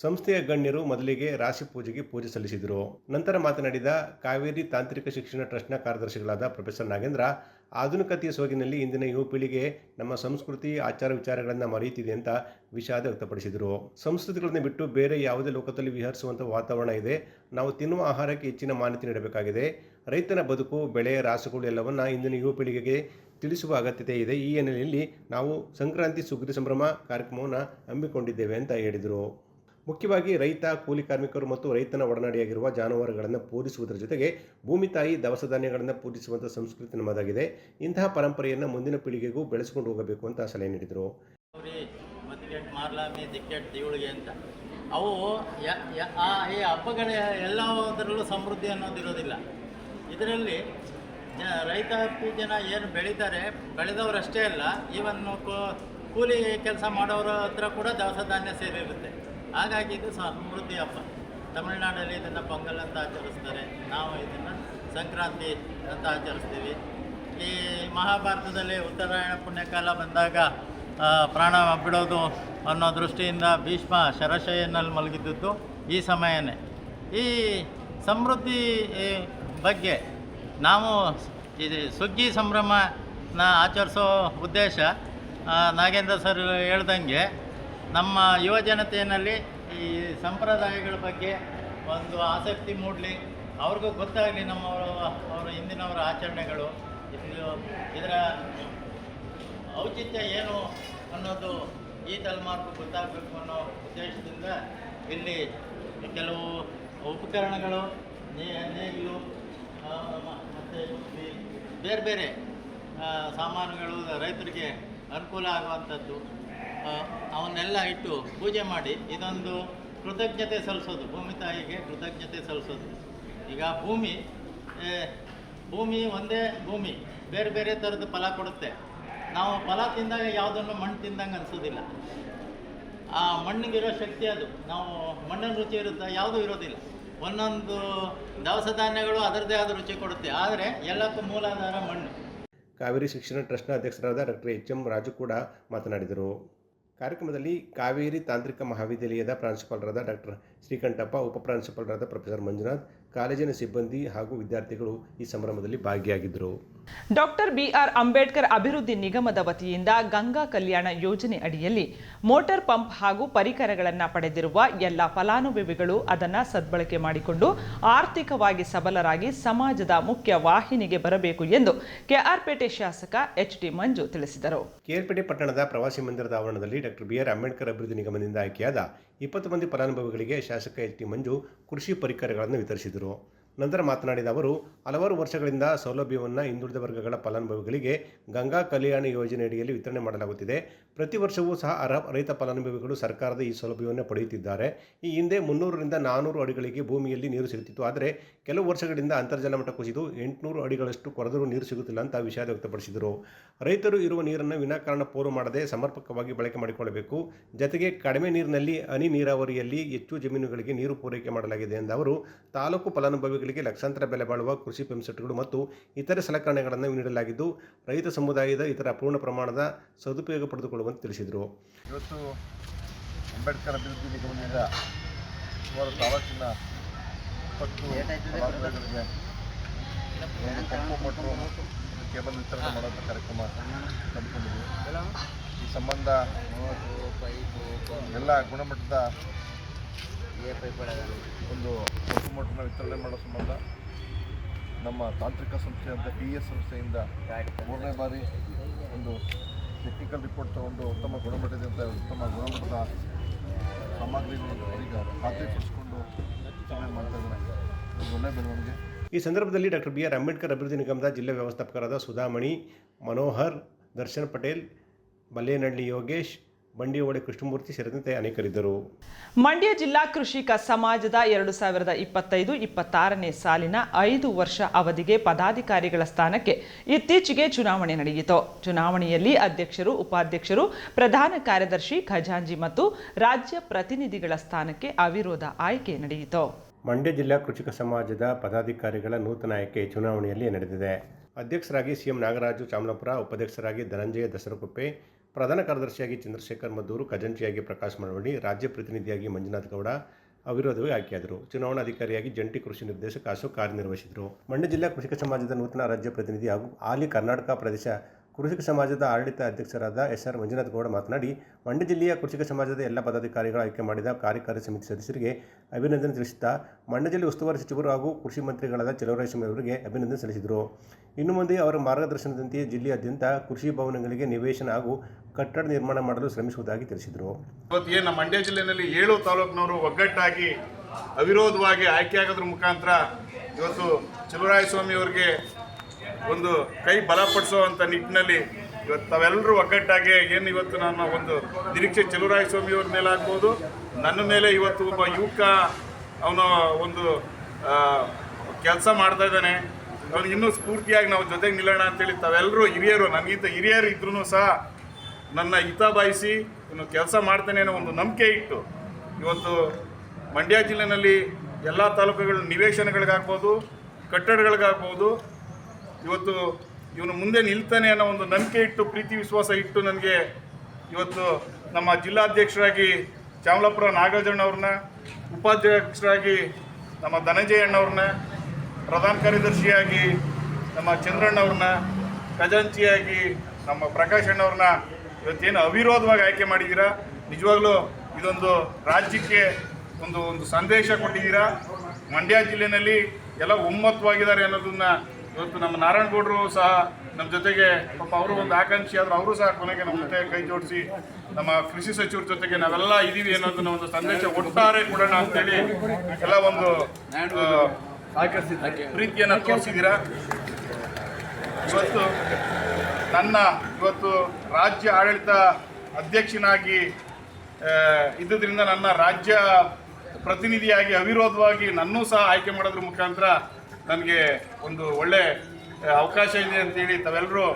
Speaker 2: ಸಂಸ್ಥೆಯ ಗಣ್ಯರು ಮೊದಲಿಗೆ ರಾಶಿ ಪೂಜೆಗೆ ಪೂಜೆ ಸಲ್ಲಿಸಿದರು. ನಂತರ ಮಾತನಾಡಿದ ಕಾವೇರಿ ತಾಂತ್ರಿಕ ಶಿಕ್ಷಣ ಟ್ರಸ್ಟ್ನ ಕಾರ್ಯದರ್ಶಿಗಳಾದ ಪ್ರೊಫೆಸರ್ ನಾಗೇಂದ್ರ, ಆಧುನಿಕತೆಯ ಸೋಗಿನಲ್ಲಿ ಇಂದಿನ ಯುವ ಪೀಳಿಗೆ ನಮ್ಮ ಸಂಸ್ಕೃತಿ, ಆಚಾರ ವಿಚಾರಗಳನ್ನು ಮರೆಯುತ್ತಿದೆ ಅಂತ ವಿಷಾದ ವ್ಯಕ್ತಪಡಿಸಿದರು. ಸಂಸ್ಕೃತಿಗಳನ್ನು ಬಿಟ್ಟು ಬೇರೆ ಯಾವುದೇ ಲೋಕದಲ್ಲಿ ವಿಹರಿಸುವಂಥ ವಾತಾವರಣ ಇದೆ. ನಾವು ತಿನ್ನುವ ಆಹಾರಕ್ಕೆ ಹೆಚ್ಚಿನ ಮಾನ್ಯತೆ ನೀಡಬೇಕಾಗಿದೆ. ರೈತನ ಬದುಕು, ಬೆಳೆ, ರಾಸುಗಳು ಎಲ್ಲವನ್ನ ಇಂದಿನ ಯುವ ಪೀಳಿಗೆಗೆ ತಿಳಿಸುವ ಅಗತ್ಯತೆ ಇದೆ. ಈ ಹಿನ್ನೆಲೆಯಲ್ಲಿ ನಾವು ಸಂಕ್ರಾಂತಿ ಸುಗ್ರಿ ಸಂಭ್ರಮ ಕಾರ್ಯಕ್ರಮವನ್ನು ಹಮ್ಮಿಕೊಂಡಿದ್ದೇವೆ ಅಂತ ಹೇಳಿದರು. ಮುಖ್ಯವಾಗಿ ರೈತ, ಕೂಲಿ ಕಾರ್ಮಿಕರು ಮತ್ತು ರೈತನ ಒಡನಾಡಿಯಾಗಿರುವ ಜಾನುವಾರುಗಳನ್ನು ಪೂಜಿಸುವುದರ ಜೊತೆಗೆ ಭೂಮಿ ತಾಯಿ ದವಸ ಧಾನ್ಯಗಳನ್ನು ಪೂಜಿಸುವಂಥ ಸಂಸ್ಕೃತಿ ನಮ್ಮದಾಗಿದೆ. ಇಂತಹ ಪರಂಪರೆಯನ್ನು ಮುಂದಿನ ಪೀಳಿಗೆಗೂ ಬೆಳೆಸಿಕೊಂಡು ಹೋಗಬೇಕು ಅಂತ ಸಲಹೆ ನೀಡಿದರು.
Speaker 7: ಅಂತ. ಅವು ಈ ಹಬ್ಬಗಳ ಎಲ್ಲದರಲ್ಲೂ ಸಮೃದ್ಧಿ ಅನ್ನೋದಿರೋದಿಲ್ಲ ಇದರಲ್ಲಿ ರೈತ ಜನ ಏನು ಬೆಳೀತಾರೆ ಬೆಳೆದವರಷ್ಟೇ ಅಲ್ಲ ಈವನ್ನು ಕೂಲಿ ಕೆಲಸ ಮಾಡೋರ ಹತ್ರ ಕೂಡ ದವಸ ಧಾನ್ಯ ಸೇರಿರುತ್ತೆ. ಹಾಗಾಗಿ ಇದು ಸಮೃದ್ಧಿ ಹಬ್ಬ. ತಮಿಳುನಾಡಲ್ಲಿ ಇದನ್ನು ಪೊಂಗಲ್ ಅಂತ ಆಚರಿಸ್ತಾರೆ. ನಾವು ಇದನ್ನು ಸಂಕ್ರಾಂತಿ ಅಂತ ಆಚರಿಸ್ತೀವಿ. ಈ ಮಹಾಭಾರತದಲ್ಲಿ ಉತ್ತರಾಯಣ ಪುಣ್ಯಕಾಲ ಬಂದಾಗ ಪ್ರಾಣ ಬಿಡೋದು ಅನ್ನೋ ದೃಷ್ಟಿಯಿಂದ ಭೀಷ್ಮ ಶರಶಯನಲ್ಲಿ ಮಲಗಿದ್ದದ್ದು ಈ ಸಮಯನೇ. ಈ ಸಮೃದ್ಧಿ ಬಗ್ಗೆ ನಾವು ಇದು ಸುಗ್ಗಿ ಸಂಭ್ರಮನ ಆಚರಿಸೋ ಉದ್ದೇಶ ನಾಗೇಂದ್ರ ಸರ್ ಹೇಳ್ದಂಗೆ ನಮ್ಮ ಯುವ ಜನತೆಯಲ್ಲಿ ಈ ಸಂಪ್ರದಾಯಗಳ ಬಗ್ಗೆ ಒಂದು ಆಸಕ್ತಿ ಮೂಡಲಿ. ಅವ್ರಿಗೂ ಗೊತ್ತಾಗಲಿ ನಮ್ಮವರ, ಅವರ ಹಿಂದಿನವರ ಆಚರಣೆಗಳು. ಇದು ಇದರ ಔಚಿತ್ಯ ಏನು ಅನ್ನೋದು ಈ ತಲೆಮಾರ್ಗೂ ಗೊತ್ತಾಗಬೇಕು ಅನ್ನೋ ಉದ್ದೇಶದಿಂದ ಇಲ್ಲಿ ಕೆಲವು ಉಪಕರಣಗಳು ನೇಗಿಲು ಮತ್ತು ಬೇರೆ ಬೇರೆ ಸಾಮಾನುಗಳು ರೈತರಿಗೆ ಅನುಕೂಲ ಆಗುವಂಥದ್ದು. ಅವನ್ನೆಲ್ಲ ಇಟ್ಟು ಪೂಜೆ ಮಾಡಿ ಇದೊಂದು ಕೃತಜ್ಞತೆ ಸಲ್ಲಿಸೋದು. ಭೂಮಿ ತಾಯಿಗೆ ಕೃತಜ್ಞತೆ ಸಲ್ಲಿಸೋದು. ಈಗ ಭೂಮಿ ಭೂಮಿ ಒಂದೇ ಭೂಮಿ, ಬೇರೆ ಬೇರೆ ಥರದ ಫಲ ಕೊಡುತ್ತೆ. ನಾವು ಫಲ ತಿಂದಾಗ ಯಾವುದನ್ನು ಮಣ್ಣು ತಿಂದಂಗೆ ಅನಿಸೋದಿಲ್ಲ. ಆ ಮಣ್ಣಿಗಿರೋ ಶಕ್ತಿ ಅದು. ನಾವು ಮಣ್ಣಿನ ರುಚಿ ಇರುತ್ತೆ? ಯಾವುದೂ ಇರೋದಿಲ್ಲ. ಒಂದೊಂದು ದವಸ ಧಾನ್ಯಗಳು ಅದರದೇ ಆದ ರುಚಿ ಕೊಡುತ್ತೆ. ಆದರೆ ಎಲ್ಲಕ್ಕೂ ಮೂಲಾಧಾರ ಮಣ್ಣು.
Speaker 2: ಕಾವೇರಿ ಶಿಕ್ಷಣ ಟ್ರಸ್ಟ್ನ ಅಧ್ಯಕ್ಷರಾದ ಡಾಕ್ಟರ್ ಎಚ್ ಎಂ ರಾಜು ಕೂಡ ಮಾತನಾಡಿದರು. ಕಾರ್ಯಕ್ರಮದಲ್ಲಿ ಕಾವೇರಿ ತಾಂತ್ರಿಕ ಮಹಾವಿದ್ಯಾಲಯದ ಪ್ರಾಂಶುಪಾಲರಾದ ಡಾಕ್ಟರ್ ಶ್ರೀಕಂಠಪ್ಪ ಉಪಪ್ರಾಂಶುಪಾಲರಾದ ಪ್ರೊಫೆಸರ್ ಮಂಜುನಾಥ್ ಕಾಲೇಜಿನ ಸಿಬ್ಬಂದಿ ಹಾಗೂ ವಿದ್ಯಾರ್ಥಿಗಳು ಈ ಸಂಭ್ರಮದಲ್ಲಿ ಭಾಗಿಯಾಗಿದ್ದರು
Speaker 1: ಡಾಕ್ಟರ್ ಬಿಆರ್ ಅಂಬೇಡ್ಕರ್ ಅಭಿವೃದ್ಧಿ ನಿಗಮದ ವತಿಯಿಂದ ಗಂಗಾ ಕಲ್ಯಾಣ ಯೋಜನೆ ಅಡಿಯಲ್ಲಿ ಮೋಟಾರ್ ಪಂಪ್ ಹಾಗೂ ಪರಿಕರಗಳನ್ನು ಪಡೆದಿರುವ ಎಲ್ಲ ಫಲಾನುಭವಿಗಳು ಅದನ್ನು ಸದ್ಬಳಕೆ ಮಾಡಿಕೊಂಡು ಆರ್ಥಿಕವಾಗಿ ಸಬಲರಾಗಿ ಸಮಾಜದ ಮುಖ್ಯ ವಾಹಿನಿಗೆ ಬರಬೇಕು ಎಂದು ಕೆಆರ್ಪೇಟೆ ಶಾಸಕ ಎಚ್ ಟಿ ಮಂಜು ತಿಳಿಸಿದರು.
Speaker 2: ಕೆಆರ್ಪೇಟೆ ಪಟ್ಟಣದ ಪ್ರವಾಸಿ ಮಂದಿರದ ಆವರಣದಲ್ಲಿ ಡಾಕ್ಟರ್ ಬಿ ಆರ್ ಅಂಬೇಡ್ಕರ್ ಅಭಿವೃದ್ಧಿ ನಿಗಮದಿಂದ ಆಯ್ಕೆಯಾದ ಇಪ್ಪತ್ತು ಮಂದಿ ಫಲಾನುಭವಿಗಳಿಗೆ ಶಾಸಕ ಎಚ್ ಟಿ ಮಂಜು ಕೃಷಿ ಪರಿಕರಗಳನ್ನು ವಿತರಿಸಿದರು. ನಂತರ ಮಾತನಾಡಿದ ಅವರು ಹಲವಾರು ವರ್ಷಗಳಿಂದ ಸೌಲಭ್ಯವನ್ನು ಹಿಂದುಳಿದ ವರ್ಗಗಳ ಫಲಾನುಭವಿಗಳಿಗೆ ಗಂಗಾ ಕಲ್ಯಾಣ ಯೋಜನೆಯಡಿಯಲ್ಲಿ ವಿತರಣೆ ಮಾಡಲಾಗುತ್ತಿದೆ. ಪ್ರತಿ ವರ್ಷವೂ ಸಹ ಅರ್ಹ ರೈತ ಫಲಾನುಭವಿಗಳು ಸರ್ಕಾರದ ಈ ಸೌಲಭ್ಯವನ್ನು ಪಡೆಯುತ್ತಿದ್ದಾರೆ. ಈ ಹಿಂದೆ ಮುನ್ನೂರರಿಂದ ನಾನ್ನೂರು ಅಡಿಗಳಿಗೆ ಭೂಮಿಯಲ್ಲಿ ನೀರು ಸಿಗುತ್ತಿತ್ತು. ಆದರೆ ಕೆಲವು ವರ್ಷಗಳಿಂದ ಅಂತರ್ಜಲ ಮಟ್ಟ ಕುಸಿದು ಎಂಟುನೂರು ಅಡಿಗಳಷ್ಟು ಕೊರೆದರೂ ನೀರು ಸಿಗುತ್ತಿಲ್ಲ ಅಂತ ವಿಷಾದ ವ್ಯಕ್ತಪಡಿಸಿದರು. ರೈತರು ಇರುವ ನೀರನ್ನು ವಿನಾಕಾರಣ ಪೋಲು ಮಾಡದೆ ಸಮರ್ಪಕವಾಗಿ ಬಳಕೆ ಮಾಡಿಕೊಳ್ಳಬೇಕು. ಜತೆಗೆ ಕಡಿಮೆ ನೀರಿನಲ್ಲಿ ಹನಿ ನೀರಾವರಿಯಲ್ಲಿ ಹೆಚ್ಚು ಜಮೀನುಗಳಿಗೆ ನೀರು ಪೂರೈಕೆ ಮಾಡಲಾಗಿದೆ ಎಂದ ಅವರು, ತಾಲೂಕು ಫಲಾನುಭವಿಗಳಿಗೆ ಲಕ್ಷಾಂತರ ಬೆಲೆ ಬಾಳುವ ಕೃಷಿ ಪಂಪ್ಸೆಟ್ಗಳು ಮತ್ತು ಇತರೆ ಸಲಕರಣೆಗಳನ್ನು ನೀಡಲಾಗಿದ್ದು, ರೈತ ಸಮುದಾಯದ ಇತರ ಅಪೂರ್ಣ ಪ್ರಮಾಣದ ಸದುಪಯೋಗ ಪಡೆದುಕೊಳ್ಳುವಂತೆ ತಿಳಿಸಿದರು.
Speaker 6: ಇವತ್ತು ಅಂಬೇಡ್ಕರ್ ಅಭಿವೃದ್ಧಿ ನಿಗಮದಿಂದ ಸುಮಾರು ತಾಲೂಕಿನ ಇಪ್ಪತ್ತು ಕೆಂಪು ಕೇಬಲ್ ವಿತರಣೆ ಮಾಡುವಂಥ ಕಾರ್ಯಕ್ರಮ ಹಮ್ಮಿಕೊಂಡಿದ್ವಿ. ಈ ಸಂಬಂಧ ಎಲ್ಲ ಗುಣಮಟ್ಟದ ಒಂದು ಕಪ್ಪು ಮೋಟ್ರನ್ನ ವಿತರಣೆ ಮಾಡೋ ಸಂಬಂಧ ನಮ್ಮ ತಾಂತ್ರಿಕ ಸಂಸ್ಥೆಯಾದ ಪಿ ಎಸ್ ಸಂಸ್ಥೆಯಿಂದ ಮೂರನೇ ಬಾರಿ ಒಂದು ಟೆಕ್ನಿಕಲ್ ರಿಪೋರ್ಟ್ ತಗೊಂಡು ಉತ್ತಮ ಗುಣಮಟ್ಟದಿಂದ ಉತ್ತಮ ಗುಣಮಟ್ಟದ ಸಾಮಗ್ರಿಗಳನ್ನು ಈಗ ಖಾತ್ರಿಪಡಿಸಿಕೊಂಡು ವಿತರಣೆ ಮಾಡ್ತಾ ಇದ್ದಾರೆ. ಬೆಳವಣಿಗೆ.
Speaker 2: ಈ ಸಂದರ್ಭದಲ್ಲಿ ಡಾಕ್ಟರ್ ಬಿ ಆರ್ ಅಂಬೇಡ್ಕರ್ ಅಭಿವೃದ್ಧಿ ನಿಗಮದ ಜಿಲ್ಲಾ ವ್ಯವಸ್ಥಾಪಕರಾದ ಸುಧಾಮಣಿ, ಮನೋಹರ್, ದರ್ಶನ್ ಪಟೇಲ್ ಮಲ್ಲೇನಹಳ್ಳಿ ಯೋಗೇಶ್ ಬಂಡಿಯೋಡೆ ಕೃಷ್ಣಮೂರ್ತಿ ಸೇರಿದಂತೆ ಅನೇಕರಿದ್ದರು.
Speaker 1: ಮಂಡ್ಯ ಜಿಲ್ಲಾ ಕೃಷಿಕ ಸಮಾಜದ ಎರಡು ಸಾವಿರದ ಇಪ್ಪತ್ತೈದು ಇಪ್ಪತ್ತಾರನೇ ಸಾಲಿನ ಐದು ವರ್ಷ ಅವಧಿಗೆ ಪದಾಧಿಕಾರಿಗಳ ಸ್ಥಾನಕ್ಕೆ ಇತ್ತೀಚೆಗೆ ಚುನಾವಣೆ ನಡೆಯಿತು. ಚುನಾವಣೆಯಲ್ಲಿ ಅಧ್ಯಕ್ಷರು ಉಪಾಧ್ಯಕ್ಷರು ಪ್ರಧಾನ ಕಾರ್ಯದರ್ಶಿ ಖಜಾಂಜಿ ಮತ್ತು ರಾಜ್ಯ ಪ್ರತಿನಿಧಿಗಳ ಸ್ಥಾನಕ್ಕೆ ಅವಿರೋಧ ಆಯ್ಕೆ ನಡೆಯಿತು.
Speaker 2: ಮಂಡ್ಯ ಜಿಲ್ಲಾ ಕೃಷಿಕ ಸಮಾಜದ ಪದಾಧಿಕಾರಿಗಳ ನೂತನ ಆಯ್ಕೆ ಚುನಾವಣೆಯಲ್ಲಿ ನಡೆದಿದೆ. ಅಧ್ಯಕ್ಷರಾಗಿ ಸಿಎಂ ನಾಗರಾಜು ಚಾಮಲಾಪುರ ಉಪಾಧ್ಯಕ್ಷರಾಗಿ ಧನಂಜಯ ದಸರಕೊಪ್ಪೆ ಪ್ರಧಾನ ಕಾರ್ಯದರ್ಶಿಯಾಗಿ ಚಂದ್ರಶೇಖರ್ ಮದ್ದೂರು, ಖಜಾಂಚಿಯಾಗಿ ಪ್ರಕಾಶ್ ಮಳವಳ್ಳಿ ರಾಜ್ಯ ಪ್ರತಿನಿಧಿಯಾಗಿ ಮಂಜುನಾಥ್ ಗೌಡ ಅವಿರೋಧವಾಗಿ ಆಯ್ಕೆಯಾದರು. ಚುನಾವಣಾಧಿಕಾರಿಯಾಗಿ ಜಂಟಿ ಕೃಷಿ ನಿರ್ದೇಶಕ ಅಶೋಕ್ ಕಾರ್ಯನಿರ್ವಹಿಸಿದರು. ಮಂಡ್ಯ ಜಿಲ್ಲಾ ಕೃಷಿಕ ಸಮಾಜದ ನೂತನ ರಾಜ್ಯ ಪ್ರತಿನಿಧಿ ಹಾಗೂ ಹಾಲಿ ಕರ್ನಾಟಕ ಪ್ರದೇಶ ಕೃಷಿಕ ಸಮಾಜದ ಆಡಳಿತ ಅಧ್ಯಕ್ಷರಾದ ಎಸ್ ಆರ್ ಮಂಜುನಾಥ್ ಗೌಡ ಮಾತನಾಡಿ, ಮಂಡ್ಯ ಜಿಲ್ಲೆಯ ಕೃಷಿಕ ಸಮಾಜದ ಎಲ್ಲ ಪದಾಧಿಕಾರಿಗಳ ಆಯ್ಕೆ ಮಾಡಿದ ಕಾರ್ಯಕಾರಿ ಸಮಿತಿ ಸದಸ್ಯರಿಗೆ ಅಭಿನಂದನೆ ತಿಳಿಸುತ್ತಾ, ಮಂಡ್ಯ ಜಿಲ್ಲೆ ಉಸ್ತುವಾರಿ ಸಚಿವರು ಹಾಗೂ ಕೃಷಿ ಮಂತ್ರಿಗಳಾದ ಚಲುವರಾಯಸ್ವಾಮಿ ಅವರಿಗೆ ಅಭಿನಂದನೆ ಸಲ್ಲಿಸಿದರು. ಇನ್ನು ಮುಂದೆ ಅವರ ಮಾರ್ಗದರ್ಶನದಂತೆ ಜಿಲ್ಲೆಯಾದ್ಯಂತ ಕೃಷಿ ಭವನಗಳಿಗೆ ನಿವೇಶನ ಹಾಗೂ ಕಟ್ಟಡ ನಿರ್ಮಾಣ ಮಾಡಲು ಶ್ರಮಿಸುವುದಾಗಿ ತಿಳಿಸಿದರು.
Speaker 8: ಇವತ್ತು ಏನು ಮಂಡ್ಯ ಜಿಲ್ಲೆಯಲ್ಲಿ ಏಳು ತಾಲೂಕಿನವರು ಒಗ್ಗಟ್ಟಾಗಿ, ಅವಿರೋಧವಾಗಿ ಆಯ್ಕೆಯಾಗೋದ್ರ ಮುಖಾಂತರ ಇವತ್ತು ಚಲುವರಾಯಸ್ವಾಮಿ ಅವರಿಗೆ ಒಂದು ಕೈ ಬಲಪಡಿಸುವಂಥ ನಿಟ್ಟಿನಲ್ಲಿ ಇವತ್ತು ತಾವೆಲ್ಲರೂ ಒಗ್ಗಟ್ಟಾಗಿ ಏನು ಇವತ್ತು ನನ್ನ ಒಂದು ನಿರೀಕ್ಷೆ ಚಲುವರಾಯಸ್ವಾಮಿ ಅವ್ರ ಮೇಲೆ ಆಗ್ಬೋದು. ನನ್ನ ಮೇಲೆ ಇವತ್ತು ಒಬ್ಬ ಯುವಕ ಅವನು ಒಂದು ಕೆಲಸ ಮಾಡ್ತಾ ಇದ್ದಾನೆ. ಅವ್ನು ಇನ್ನೂ ಸ್ಫೂರ್ತಿಯಾಗಿ ನಾವು ಜೊತೆಗೆ ನಿಲ್ಲೋಣ ಅಂತೇಳಿ ತಾವೆಲ್ಲರೂ ಹಿರಿಯರು ನನಗಿಂತ ಹಿರಿಯರು ಇದ್ರೂ ಸಹ ನನ್ನ ಹಿತ ಬಾಯಿಸಿ ಇನ್ನು ಕೆಲಸ ಮಾಡ್ತೇನೆ ಅನ್ನೋ ಒಂದು ನಂಬಿಕೆ ಇಟ್ಟು ಇವತ್ತು ಮಂಡ್ಯ ಜಿಲ್ಲೆಯಲ್ಲಿ ಎಲ್ಲ ತಾಲೂಕುಗಳ ನಿವೇಶನಗಳಿಗಾಗ್ಬೋದು, ಕಟ್ಟಡಗಳಿಗಾಗ್ಬೋದು ಇವತ್ತು ಇವನು ಮುಂದೆ ನಿಲ್ತಾನೆ ಅನ್ನೋ ಒಂದು ನಂಬಿಕೆ ಇಟ್ಟು, ಪ್ರೀತಿ ವಿಶ್ವಾಸ ಇಟ್ಟು ನನಗೆ ಇವತ್ತು ನಮ್ಮ ಜಿಲ್ಲಾಧ್ಯಕ್ಷರಾಗಿ ಚಾಮಲಾಪುರ ನಾಗರಾಜಣ್ಣವ್ರನ್ನ ಉಪಾಧ್ಯಕ್ಷರಾಗಿ ನಮ್ಮ ಧನಂಜಯ ಅಣ್ಣವ್ರನ್ನ ಪ್ರಧಾನ ಕಾರ್ಯದರ್ಶಿಯಾಗಿ ನಮ್ಮ ಚಂದ್ರಣ್ಣವ್ರನ್ನ ಖಜಾಂಚಿಯಾಗಿ ನಮ್ಮ ಪ್ರಕಾಶ್ ಅಣ್ಣವ್ರನ್ನ ಇವತ್ತೇನು ಅವಿರೋಧವಾಗಿ ಆಯ್ಕೆ ಮಾಡಿದ್ದೀರಾ? ನಿಜವಾಗ್ಲೂ ಇದೊಂದು ರಾಜ್ಯಕ್ಕೆ ಒಂದು ಒಂದು ಸಂದೇಶ ಕೊಟ್ಟಿದ್ದೀರಾ? ಮಂಡ್ಯ ಜಿಲ್ಲೆಯಲ್ಲಿ ಎಲ್ಲ ಒಮ್ಮತವಾಗಿದ್ದಾರೆ ಅನ್ನೋದನ್ನ ಇವತ್ತು ನಮ್ಮ ನಾರಾಯಣಗೌಡರು ಸಹ ನಮ್ಮ ಜೊತೆಗೆ, ಪಾಪ ಅವರು ಒಂದು ಆಕಾಂಕ್ಷಿ, ಆದರೂ ಅವರು ಸಹ ಕೊನೆಗೆ ನಮ್ಮ ಜೊತೆ ಕೈ ಜೋಡಿಸಿ ನಮ್ಮ ಕೃಷಿ ಸಚಿವರ ಜೊತೆಗೆ ನಾವೆಲ್ಲ ಇದೀವಿ ಅನ್ನೋದನ್ನ ಒಂದು ಸಂದೇಶ ಒಟ್ಟಾರೆ ಕೊಡೋಣ ಅಂತೇಳಿ ಎಲ್ಲ ಒಂದು ಪ್ರೀತಿಯನ್ನ ತೋರಿಸಿದ್ದೀರಾ? ಇವತ್ತು ನನ್ನ, ಇವತ್ತು ರಾಜ್ಯ ಆಡಳಿತ ಅಧ್ಯಕ್ಷನಾಗಿ ಇದ್ದುದರಿಂದ ನನ್ನ ರಾಜ್ಯ ಪ್ರತಿನಿಧಿಯಾಗಿ ಅವಿರೋಧವಾಗಿ ನನ್ನೂ ಸಹ ಆಯ್ಕೆ ಮಾಡೋದ್ರ ಮುಖಾಂತರ ನನಗೆ ಒಂದು ಒಳ್ಳೆ ಅವಕಾಶ ಇದೆ ಅಂತೇಳಿ ತಾವೆಲ್ಲರೂ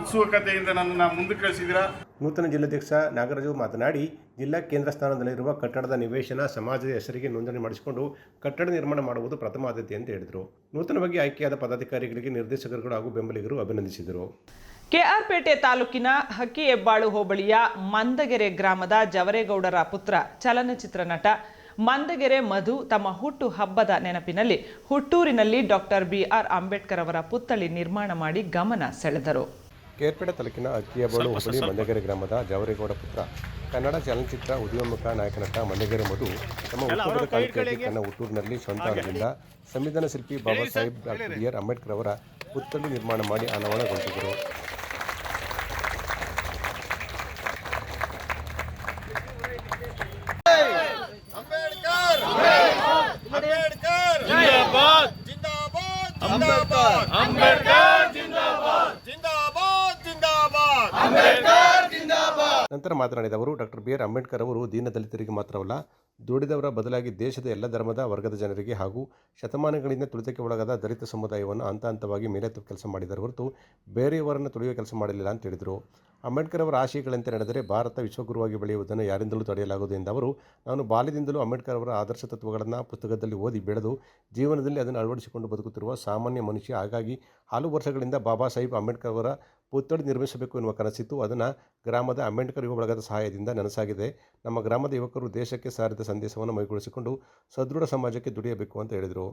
Speaker 8: ಉತ್ಸುಕತೆಯಿಂದ ನನ್ನ ಮುಂದೆ ಕಳಿಸಿದ್ದೀರಾ?
Speaker 2: ನೂತನ ಜಿಲ್ಲಾಧ್ಯಕ್ಷ ನಾಗರಾಜು ಮಾತನಾಡಿ ಜಿಲ್ಲಾ ಕೇಂದ್ರ ಸ್ಥಾನದಲ್ಲಿರುವ ಕಟ್ಟಡದ ನಿವೇಶನ ಸಮಾಜದ ಹೆಸರಿಗೆ ನೋಂದಣಿ ಮಾಡಿಸಿಕೊಂಡು ಕಟ್ಟಡ ನಿರ್ಮಾಣ ಮಾಡುವುದು ಪ್ರಥಮ ಆದ್ಯತೆ ಅಂತ ಹೇಳಿದರು. ನೂತನವಾಗಿ ಆಯ್ಕೆಯಾದ ಪದಾಧಿಕಾರಿಗಳಿಗೆ ನಿರ್ದೇಶಕರುಗಳು ಹಾಗೂ ಬೆಂಬಲಿಗರು ಅಭಿನಂದಿಸಿದರು.
Speaker 1: ಕೆಆರ್ಪೇಟೆ ತಾಲೂಕಿನ ಹಕ್ಕಿ ಹೆಬ್ಬಾಳು ಹೋಬಳಿಯ ಮಂದಗೆರೆ ಗ್ರಾಮದ ಜವರೇಗೌಡರ ಪುತ್ರ ಚಲನಚಿತ್ರ ನಟ ಮಂದಗೆರೆ ಮಧು ತಮ್ಮ ಹುಟ್ಟು ಹಬ್ಬದ ನೆನಪಿನಲ್ಲಿ ಹುಟ್ಟೂರಿನಲ್ಲಿ ಡಾಕ್ಟರ್ ಬಿ ಆರ್ ಅಂಬೇಡ್ಕರ್ ಅವರ ಪುತ್ಥಳಿ ನಿರ್ಮಾಣ ಮಾಡಿ ಗಮನ ಸೆಳೆದರು.
Speaker 2: ಕೇರ್ಪೇಟೆ ತಾಲೂಕಿನ ಅಕ್ಕಿಯಬಾಳು ಹೋಬಳಿ ಮಂದಗೆರೆ ಗ್ರಾಮದ ಜವರೇಗೌಡ ಪುತ್ರ. ಕನ್ನಡ ಚಲನಚಿತ್ರ ಉದಯೋನ್ಮುಖ ನಾಯಕ ನಟ ಮಂದಗೆರೆ ಮಧು ತಮ್ಮ ಹುಟ್ಟುಹಬ್ಬದ ಕಾಣಿಕೆಯಾಗಿ ತನ್ನ ಹುಟ್ಟೂರಿನಲ್ಲಿ ಸ್ವಂತ ಹಣದಿಂದ ಸಂವಿಧಾನ ಶಿಲ್ಪಿ Baba Saheb doctor B R Ambedkar ಅವರ ಪುತ್ಥಳಿ ನಿರ್ಮಾಣ ಮಾಡಿ ಅನಾವರಣಗೊಳಿಸಿದರು
Speaker 3: ಅಂಬೇಡ್ಕರ್ ಅಂಬೇಡ್ಕರ್ ಜಿಂದಾಬಾದ್ ಜಿಂದಾಬಾದ್ ಅಂಬೇಡ್ಕರ್ ಅಂಬೇಡ್ಕರ್ ಜಿಂದಾಬಾದ್ ಜಿಂದಾಬಾದ್ ಜಿಂದಾಬಾದ್ ಅಂಬೇಡ್ಕರ್ ಜಿಂದಾಬಾದ್
Speaker 2: ನಂತರ ಮಾತನಾಡಿದ ಅವರು ಡಾಕ್ಟರ್ ಬಿ. ಆರ್. ಅಂಬೇಡ್ಕರ್ ಅವರು ದೀನದಲಿತರಿಗೆ ಮಾತ್ರವಲ್ಲ, ದುಡಿದವರ ಬದಲಾಗಿ ದೇಶದ ಎಲ್ಲ ಧರ್ಮದ ವರ್ಗದ ಜನರಿಗೆ ಹಾಗೂ ಶತಮಾನಗಳಿಂದ ತುಳಿತಕ್ಕೆ ಒಳಗಾದ ದಲಿತ ಸಮುದಾಯವನ್ನು ಹಂತ ಹಂತವಾಗಿ ಮೇಲೆತ್ತುವ ಕೆಲಸ ಮಾಡಿದರ ಹೊರತು ಬೇರೆಯವರನ್ನು ತುಳಿಯುವ ಕೆಲಸ ಮಾಡಲಿಲ್ಲ ಅಂತ ಹೇಳಿದರು. ಅಂಬೇಡ್ಕರ್ ಅವರ ಆಶಯಗಳಂತೆ ನಡೆದರೆ ಭಾರತ ವಿಶ್ವಗುರುವಾಗಿ ಬೆಳೆಯುವುದನ್ನು ಯಾರಿಂದಲೂ ತಡೆಯಲಾಗುವುದು ಎಂದ ಅವರು, ನಾನು ಬಾಲ್ಯದಿಂದಲೂ ಅಂಬೇಡ್ಕರ್ ಅವರ ಆದರ್ಶ ತತ್ವಗಳನ್ನು ಪುಸ್ತಕದಲ್ಲಿ ಓದಿ ಬೆಳೆದು ಜೀವನದಲ್ಲಿ ಅದನ್ನು ಅಳವಡಿಸಿಕೊಂಡು ಬದುಕುತ್ತಿರುವ ಸಾಮಾನ್ಯ ಮನುಷ್ಯ. ಹಾಗಾಗಿ ಹಲವು ವರ್ಷಗಳಿಂದ ಬಾಬಾ ಸಾಹೇಬ್ ಅಂಬೇಡ್ಕರ್ ಅವರ ಪುತ್ಥಳಿ ನಿರ್ಮಿಸಬೇಕು ಎನ್ನುವ ಕನಸಿತ್ತು. ಅದನ್ನು ಗ್ರಾಮದ ಅಂಬೇಡ್ಕರ್ ಯುವ ಬಳಗದ ಸಹಾಯದಿಂದ ನನಸಾಗಿದೆ. ನಮ್ಮ ಗ್ರಾಮದ ಯುವಕರು ದೇಶಕ್ಕೆ ಸಾರಿದ ಸಂದೇಶವನ್ನು ಮೈಗೂಡಿಸಿಕೊಂಡು ಸದೃಢ ಸಮಾಜಕ್ಕೆ ದುಡಿಯಬೇಕು ಅಂತ ಹೇಳಿದರು.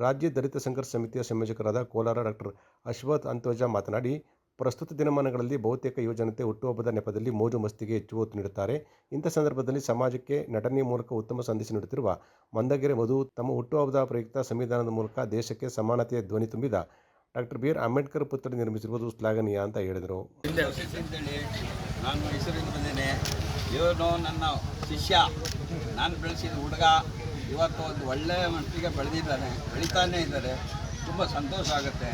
Speaker 2: ರಾಜ್ಯ ದಲಿತ ಸಂಘರ್ಷ ಸಮಿತಿಯ ಸಂಯೋಜಕರಾದ ಕೋಲಾರ ಡಾಕ್ಟರ್ ಅಶ್ವಥ್ ಅಂತೋಜ ಮಾತನಾಡಿ ಪ್ರಸ್ತುತ ದಿನಮಾನಗಳಲ್ಲಿ ಬಹುತೇಕ ಯುವಜನತೆ ಹುಟ್ಟುಹಬ್ಬದ ನೆಪದಲ್ಲಿ ಮೋಜು ಮಸ್ತಿಗೆ ಹೆಚ್ಚು ಒತ್ತು ನೀಡುತ್ತಾರೆ. ಇಂಥ ಸಂದರ್ಭದಲ್ಲಿ ಸಮಾಜಕ್ಕೆ ನಟನೆ ಮೂಲಕ ಉತ್ತಮ ಸಂದೇಶ ನೀಡುತ್ತಿರುವ ಮಂದಗೆರೆ ಮಧು ತಮ್ಮ ಹುಟ್ಟುಹಬ್ಬದ ಪ್ರಯುಕ್ತ ಸಂವಿಧಾನದ ಮೂಲಕ ದೇಶಕ್ಕೆ ಸಮಾನತೆಯ ಧ್ವನಿ ತುಂಬಿದ ಡಾಕ್ಟರ್ ಬಿ ಆರ್ ಅಂಬೇಡ್ಕರ್ ಪುತ್ಥಳಿ ನಿರ್ಮಿಸಿರುವುದು ಶ್ಲಾಘನೀಯ ಅಂತ ಹೇಳಿದರು.
Speaker 9: ನಾನು ಮೈಸೂರಿಂದ ಬಂದೇನೆ ಇವನು ನನ್ನ ಶಿಷ್ಯ. ನಾನು ಬೆಳೆಸಿದ ಹುಡುಗ. ಇವತ್ತು ಒಂದು ಒಳ್ಳೆಯ ಮಟ್ಟಿಗೆ ಬೆಳೆದಿದ್ದಾನೆ, ಬೆಳೀತಾನೇ ಇದ್ದಾರೆ. ತುಂಬ ಸಂತೋಷ ಆಗುತ್ತೆ.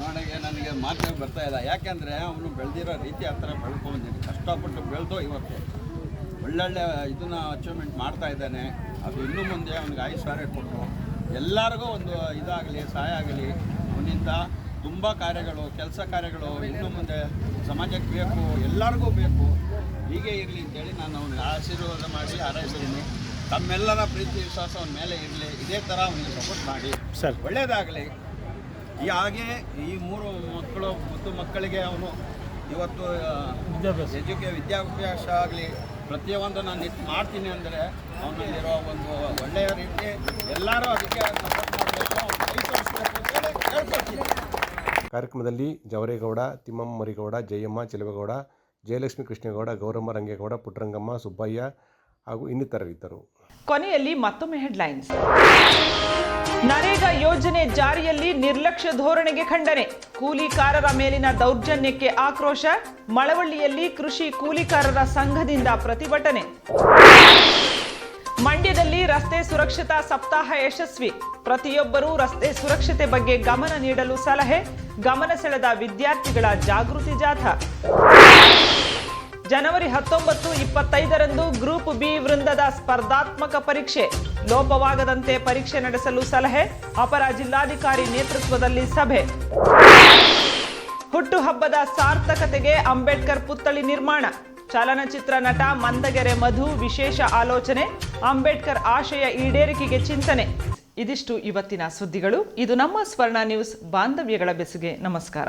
Speaker 9: ನನಗೆ ನನಗೆ ಮಾತು ಬರ್ತಾ ಇಲ್ಲ. ಯಾಕೆಂದರೆ ಅವನು ಬೆಳೆದಿರೋ ರೀತಿ ಆ ಥರ ಬೆಳ್ಕೊಂಡಿದ್ದೀನಿ ಕಷ್ಟಪಟ್ಟು ಬೆಳೆದು ಇವತ್ತು ಒಳ್ಳೊಳ್ಳೆ ಇದನ್ನ ಅಚೀವ್ಮೆಂಟ್ ಮಾಡ್ತಾ ಇದ್ದಾನೆ. ಅದು ಇನ್ನೂ ಮುಂದೆ ಅವನಿಗೆ ಐದು ಸಾವಿರ ಕೊಟ್ಟು ಎಲ್ಲರಿಗೂ ಒಂದು ಇದಾಗಲಿ ಸಹಾಯ ಆಗಲಿ ಅವನಿಂದ ತುಂಬ ಕಾರ್ಯಗಳು ಕೆಲಸ ಕಾರ್ಯಗಳು ಇನ್ನು ಮುಂದೆ ಸಮಾಜಕ್ಕೆ ಬೇಕು ಎಲ್ಲರಿಗೂ ಬೇಕು. ಹೀಗೆ ಇರಲಿ ಅಂತೇಳಿ ನಾನು ಅವನಿಗೆ ಆಶೀರ್ವಾದ ಮಾಡಿ ಹಾರೈಸಿದ್ದೀನಿ ತಮ್ಮೆಲ್ಲರ ಪ್ರೀತಿ ವಿಶ್ವಾಸ ಅವನ ಮೇಲೆ ಇರಲಿ. ಇದೇ ಥರ ಅವನಿಗೆ ಸಪೋರ್ಟ್ ಮಾಡಿ.
Speaker 5: ಸರ್.
Speaker 9: ಒಳ್ಳೆಯದಾಗಲಿ ಈ ಹಾಗೆ ಈ ಮೂರು ಮಕ್ಕಳು ಮತ್ತು ಮಕ್ಕಳಿಗೆ ಅವನು ಇವತ್ತು
Speaker 5: ವಿದ್ಯಾಭ್ಯಾಸ.
Speaker 9: ಎಜುಕೇ ವಿದ್ಯಾಭ್ಯಾಸ ಆಗಲಿ ಪ್ರತಿಯೊಂದು ನಾನು ಇದು ಮಾಡ್ತೀನಿ ಅಂದರೆ ಅವನಲ್ಲಿರೋ ಒಂದು ಒಳ್ಳೆಯ ರೀತಿ ಎಲ್ಲರೂ ಅದಕ್ಕೆ ಸಪೋರ್ಟ್ ಮಾಡಬೇಕು ಅವ್ನು ಕೈ ತೋರಿಸ್ಬೇಕು ಅಂತೇಳಿ ಕೇಳ್ಕೊಳ್ತೀನಿ
Speaker 2: ಕಾರ್ಯಕ್ರಮದಲ್ಲಿ ಜವರೇಗೌಡ ತಿಮ್ಮಮ್ಮರಿಗೌಡ ಜಯಮ್ಮ ಚೆಲುವೇಗೌಡ ಜಯಲಕ್ಷ್ಮಿ ಕೃಷ್ಣೇಗೌಡ ಗೌರಮ್ಮ ರಂಗೇಗೌಡ ಪುಟ್ಟರಂಗಮ್ಮ ಸುಬ್ಬಯ್ಯ ಹಾಗೂ ಇನ್ನಿತರರಿದ್ದರು
Speaker 1: ಕೊನೆಯಲ್ಲಿ ಮತ್ತೊಮ್ಮೆ ಹೆಡ್ಲೈನ್ಸ್. ನರೇಗಾ ಯೋಜನೆ ಜಾರಿಯಲ್ಲಿ ನಿರ್ಲಕ್ಷ್ಯ ಧೋರಣೆಗೆ ಖಂಡನೆ. ಕೂಲಿಕಾರರ ಮೇಲಿನ ದೌರ್ಜನ್ಯಕ್ಕೆ ಆಕ್ರೋಶ, ಮಳವಳ್ಳಿಯಲ್ಲಿ ಕೃಷಿ ಕೂಲಿಕಾರರ ಸಂಘದಿಂದ ಪ್ರತಿಭಟನೆ. ಮಂಡ್ಯದಲ್ಲಿ ರಸ್ತೆ ಸುರಕ್ಷತಾ ಸಪ್ತಾಹ ಯಶಸ್ವಿ. ಪ್ರತಿಯೊಬ್ಬರೂ ರಸ್ತೆ ಸುರಕ್ಷತೆ ಬಗ್ಗೆ ಗಮನ ನೀಡಲು ಸಲಹೆ, ಗಮನ ಸೆಳೆದ ವಿದ್ಯಾರ್ಥಿಗಳ ಜಾಗೃತಿ ಜಾಥಾ. ಜನವರಿ ಹತ್ತೊಂಬತ್ತು ಇಪ್ಪತ್ತೈದರಂದು ಗ್ರೂಪ್ ಬಿ ವೃಂದದ ಸ್ಪರ್ಧಾತ್ಮಕ ಪರೀಕ್ಷೆ. ಲೋಪವಾಗದಂತೆ ಪರೀಕ್ಷೆ ನಡೆಸಲು ಸಲಹೆ, ಅಪರ ಜಿಲ್ಲಾಧಿಕಾರಿ ನೇತೃತ್ವದಲ್ಲಿ ಸಭೆ. ಹುಟ್ಟುಹಬ್ಬದ ಸಾರ್ಥಕತೆಗೆ ಅಂಬೇಡ್ಕರ್ ಪುತ್ಥಳಿ ನಿರ್ಮಾಣ. ಚಲನಚಿತ್ರ ನಟ ಮಂದಗೆರೆ ಮಧು ವಿಶೇಷ ಆಲೋಚನೆ, ಅಂಬೇಡ್ಕರ್ ಆಶಯ ಈಡೇರಿಕೆಗೆ ಚಿಂತನೆ. ಇದಿಷ್ಟು ಇವತ್ತಿನ ಸುದ್ದಿಗಳು. ಇದು ನಮ್ಮ ಸ್ವರ್ಣ ನ್ಯೂಸ್, ಬಾಂಧವ್ಯಗಳ ಬೆಸುಗೆ. ನಮಸ್ಕಾರ.